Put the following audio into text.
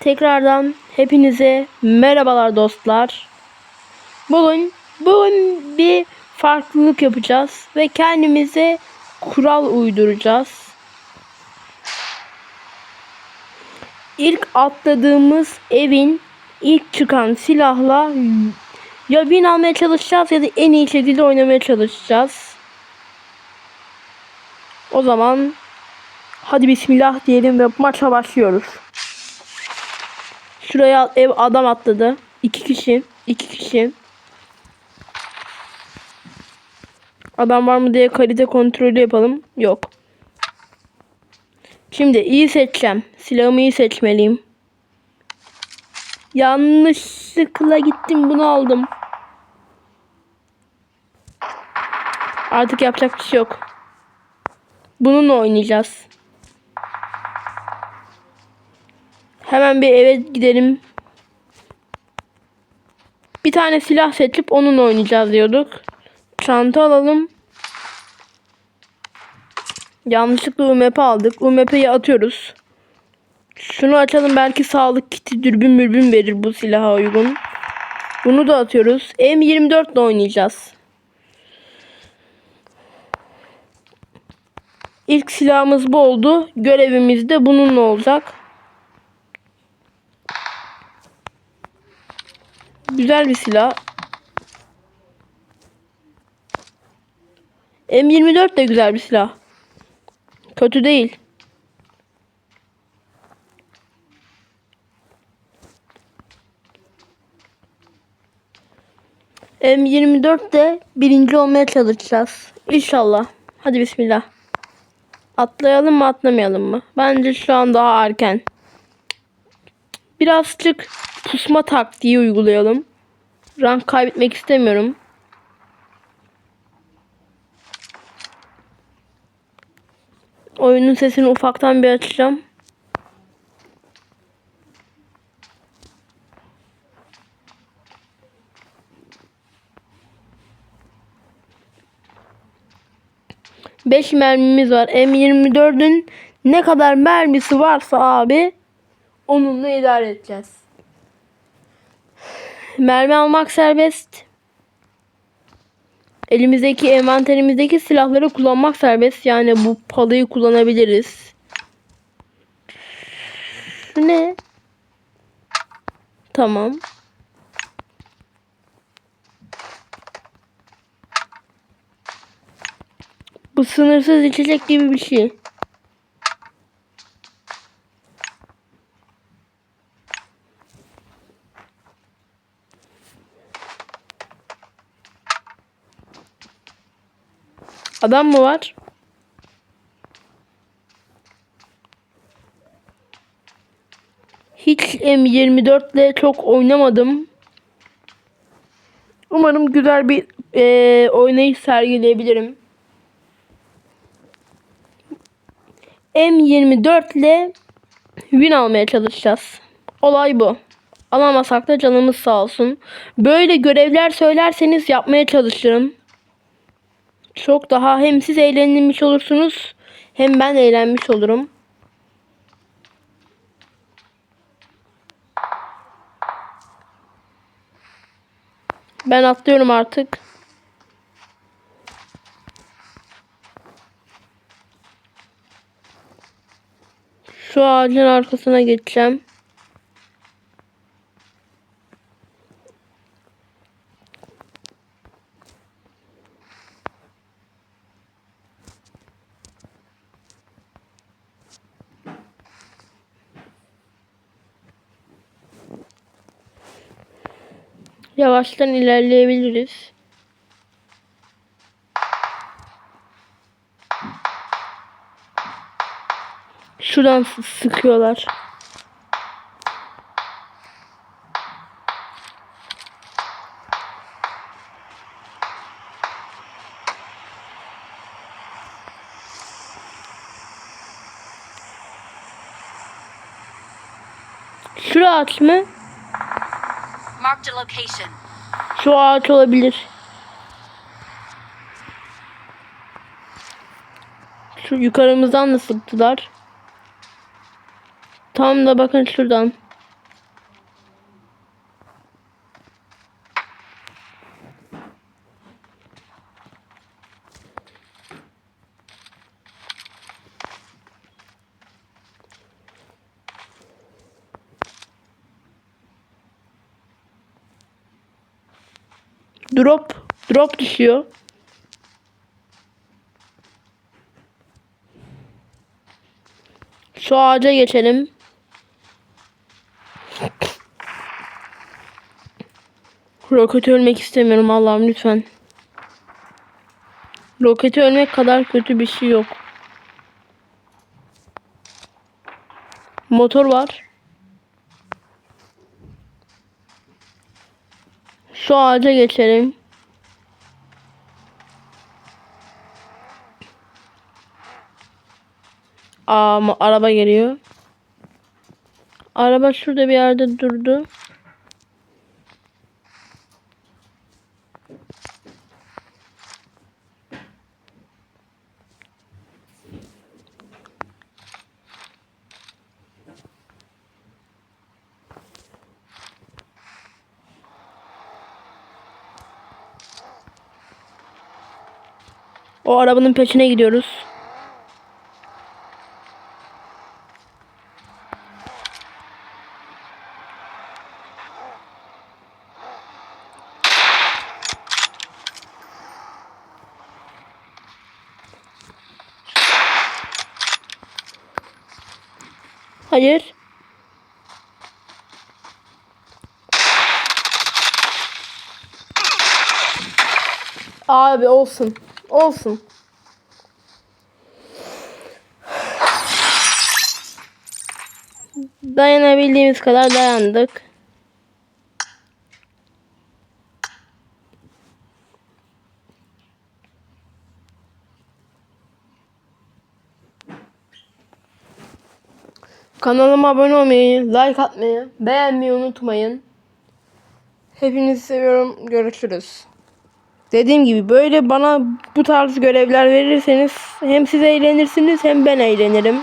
Tekrardan hepinize merhabalar dostlar. Bugün bugün bir farklılık yapacağız ve kendimize kural uyduracağız. İlk atladığımız evin ilk çıkan silahla ya win almaya çalışacağız ya da en iyi şekilde oynamaya çalışacağız. O zaman hadi bismillah diyelim ve maça başlıyoruz. Şuraya ev adam atladı. İki kişi. iki kişi. Adam var mı diye kalite kontrolü yapalım. Yok. Şimdi iyi seçeceğim. Silahımı iyi seçmeliyim. Yanlışlıkla gittim bunu aldım. Artık yapacak bir şey yok. Bununla oynayacağız. Hemen bir eve gidelim. Bir tane silah seçip onunla oynayacağız diyorduk. Çanta alalım. Yanlışlıkla UMP aldık. UMP'yi atıyoruz. Şunu açalım belki sağlık kiti dürbün mürbün verir bu silaha uygun. Bunu da atıyoruz. M24 ile oynayacağız. İlk silahımız bu oldu. Görevimiz de bununla olacak. Güzel bir silah. M24 de güzel bir silah. Kötü değil. M24 de birinci olmaya çalışacağız. İnşallah. Hadi bismillah. Atlayalım mı atlamayalım mı? Bence şu an daha erken. Birazcık pusma taktiği uygulayalım. Rank kaybetmek istemiyorum. Oyunun sesini ufaktan bir açacağım. Beş mermimiz var. M24'ün ne kadar mermisi varsa abi onunla idare edeceğiz. Mermi almak serbest. Elimizdeki envanterimizdeki silahları kullanmak serbest. Yani bu palıyı kullanabiliriz. Şu ne? Tamam. Bu sınırsız içecek gibi bir şey. Adam mı var? Hiç M24 ile çok oynamadım. Umarım güzel bir e, oynayış sergileyebilirim. M24 ile win almaya çalışacağız. Olay bu. Alamasak da canımız sağ olsun. Böyle görevler söylerseniz yapmaya çalışırım. Çok daha hem siz eğlenmiş olursunuz hem ben eğlenmiş olurum. Ben atlıyorum artık. Şu ağacın arkasına geçeceğim. Yavaştan ilerleyebiliriz. Şuradan sıkıyorlar. Şura ağaç mı? Marked a location. Şu ağaç olabilir. Şu yukarımızdan da sıktılar. Tam da bakın şuradan. Drop. Drop düşüyor. Şu ağaca geçelim. Roketi ölmek istemiyorum Allah'ım lütfen. Roketi ölmek kadar kötü bir şey yok. Motor var. Şu ağaca geçelim. Ama araba geliyor. Araba şurada bir yerde durdu. O arabanın peşine gidiyoruz. Hayır. Abi olsun. Olsun. Dayanabildiğimiz kadar dayandık. Kanalıma abone olmayı, like atmayı, beğenmeyi unutmayın. Hepinizi seviyorum. Görüşürüz. Dediğim gibi böyle bana bu tarz görevler verirseniz hem siz eğlenirsiniz hem ben eğlenirim.